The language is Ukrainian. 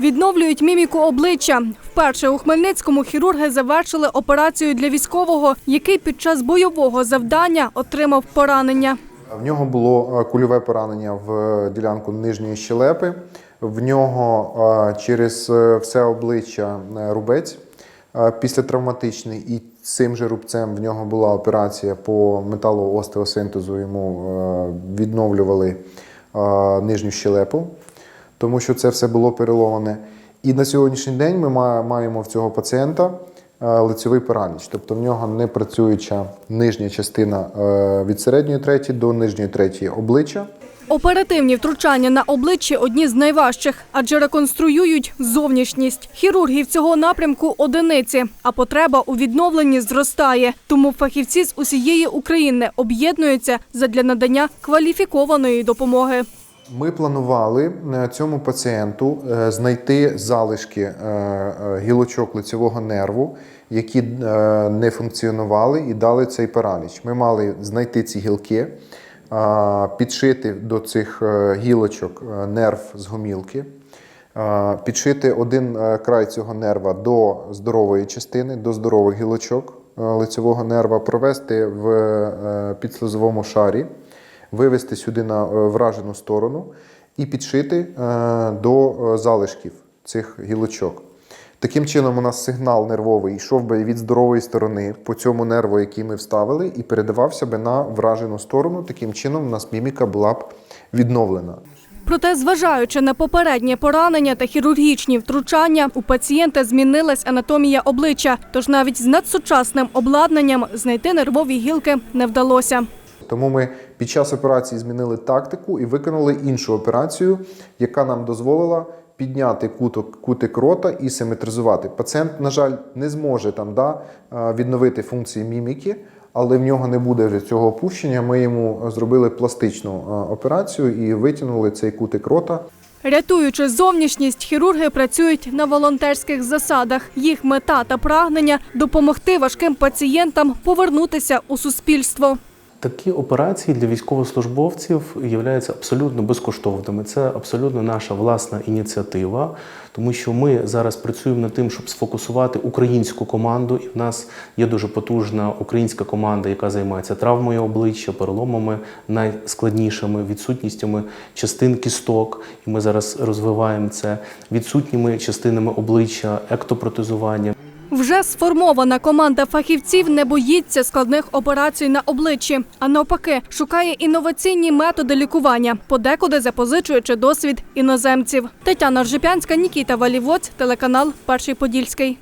Відновлюють міміку обличчя. Вперше у Хмельницькому хірурги завершили операцію для військового, який під час бойового завдання отримав поранення. В нього було е, кульове поранення в е, ділянку нижньої щелепи. В нього е, через все обличчя рубець післятравматичний, і цим же рубцем в нього була операція по металоостеосинтезу. Йому відновлювали нижню щелепу, тому що це все було переломане. І на сьогоднішній день ми маємо в цього пацієнта е, лицьовий параліч, тобто в нього не працююча нижня частина е, від середньої треті до нижньої третьої обличчя. Оперативні втручання на обличчі одні з найважчих, адже реконструюють зовнішність. Хірургів цього напрямку одиниці, а потреба у відновленні зростає. Тому фахівці з усієї України об'єднуються задля надання кваліфікованої допомоги. Ми планували е, цьому пацієнту е, знайти залишки е, гілочок лицевого нерву, які не функціонували і дали цей параліч. Ми мали знайти ці гілки, підшити до цих гілочок нерв з гомілки, підшити один край цього нерва до здорової частини, до здорових гілочок лицевого нерва, провести в підслизовому шарі вивести сюди на е, вражену сторону і підшити е, до е, залишків цих гілочок. Таким чином, у нас сигнал нервовий йшов би від здорової сторони по цьому нерву, який ми вставили, і передавався би на вражену сторону. Таким чином, у нас міміка була б відновлена. Проте, зважаючи на попереднє поранення та хірургічні втручання, у пацієнта змінилась анатомія обличчя. Тож навіть з надсучасним обладнанням знайти нервові гілки не вдалося. Тому ми під час операції змінили тактику і виконали іншу операцію, яка нам дозволила підняти куток, кутик рота і симетризувати. Пацієнт, на жаль, не зможе там да, е, відновити функції міміки, але в нього не буде вже цього опущення. Ми йому зробили пластичну е, операцію і витягнули цей кутик рота. Рятуючи зовнішність, хірурги працюють на волонтерських засадах. Їх мета та прагнення допомогти важким пацієнтам повернутися у суспільство. Такі операції для військовослужбовців являються абсолютно безкоштовними. Це абсолютно наша власна ініціатива, тому що ми зараз працюємо над тим, щоб сфокусувати українську команду. І в нас є дуже потужна українська команда, яка займається травмою обличчя, переломами найскладнішими, відсутністями частин кісток. І ми зараз розвиваємо це відсутніми частинами обличчя, ектопротезування. Вже сформована команда фахівців не боїться складних операцій на обличчі, а навпаки, шукає інноваційні методи лікування, подекуди запозичуючи досвід іноземців. Тетяна Ржепянська, Нікіта Валівоць, телеканал Перший Подільський.